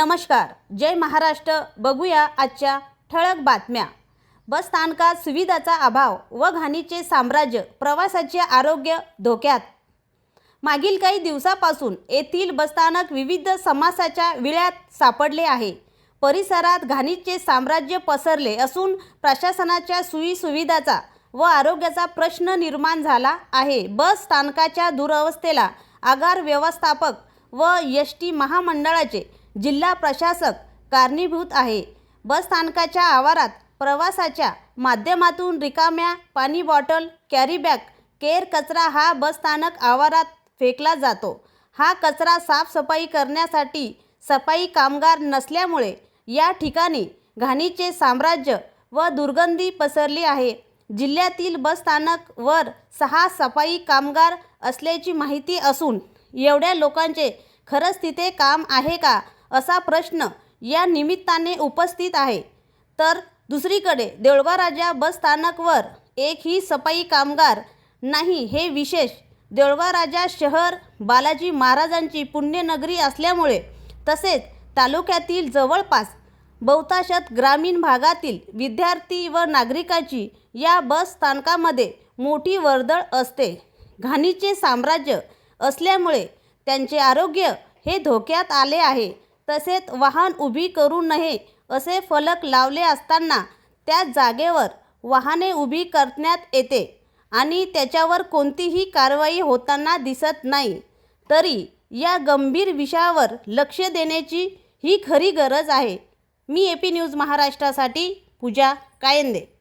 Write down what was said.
नमस्कार. जय महाराष्ट्र. बघूया आजच्या ठळक बातम्या. बस स्थानकात सुविधाचा अभाव व घाणीचे साम्राज्य प्रवासाचे आरोग्य धोक्यात. मागील काही दिवसापासून येथील बसस्थानक विविध समासाच्या विळ्यात सापडले आहे. परिसरात घाणीचे साम्राज्य पसरले असून प्रशासनाच्या सोयीसुविधाचा व आरोग्याचा प्रश्न निर्माण झाला आहे. बस स्थानकाच्या दुरवस्थेला आगार व्यवस्थापक व एस टी महामंडळाचे जिल्हा प्रशासक कारणीभूत आहे. बस स्थानकाच्या आवारात प्रवासाच्या माध्यमातून रिकाम्या पाणी बॉटल कॅरीबॅग केर कचरा हा बसस्थानक आवारात फेकला जातो. हा कचरा साफसफाई करण्यासाठी सफाई कामगार नसल्यामुळे या ठिकाणी घाणीचे साम्राज्य व दुर्गंधी पसरली आहे. जिल्ह्यातील बसस्थानक वर सहा सफाई कामगार असल्याची माहिती असून एवढ्या लोकांचे खरंच तिथे काम आहे का? असा प्रश्न या निमित्ताने उपस्थित आहे. तर दुसरीकडे देऊळगाव राजा बस स्थानकवर एकही सफाई कामगार नाही हे विशेष देऊळगाव राजा शहर बालाजी महाराजांची पुण्यनगरी असल्यामुळे तसेच तालुक्यातील जवळपास बहुतांशात ग्रामीण भागातील विद्यार्थी व नागरिकाची या बस स्थानकामध्ये मोठी वर्दळ असते. घाणीचे साम्राज्य असल्यामुळे त्यांचे आरोग्य हे धोक्यात आले आहे. तसेच वाहन उभी करू नये असे फलक लावले असताना त्या जागेवर वाहने उभी करण्यात येते आणि त्याच्यावर कोणतीही कारवाई होताना दिसत नाही. तरी या गंभीर विषयावर लक्ष देण्याची ही खरी गरज आहे. मी ए पी न्यूज महाराष्ट्रासाठी पूजा कायंदे.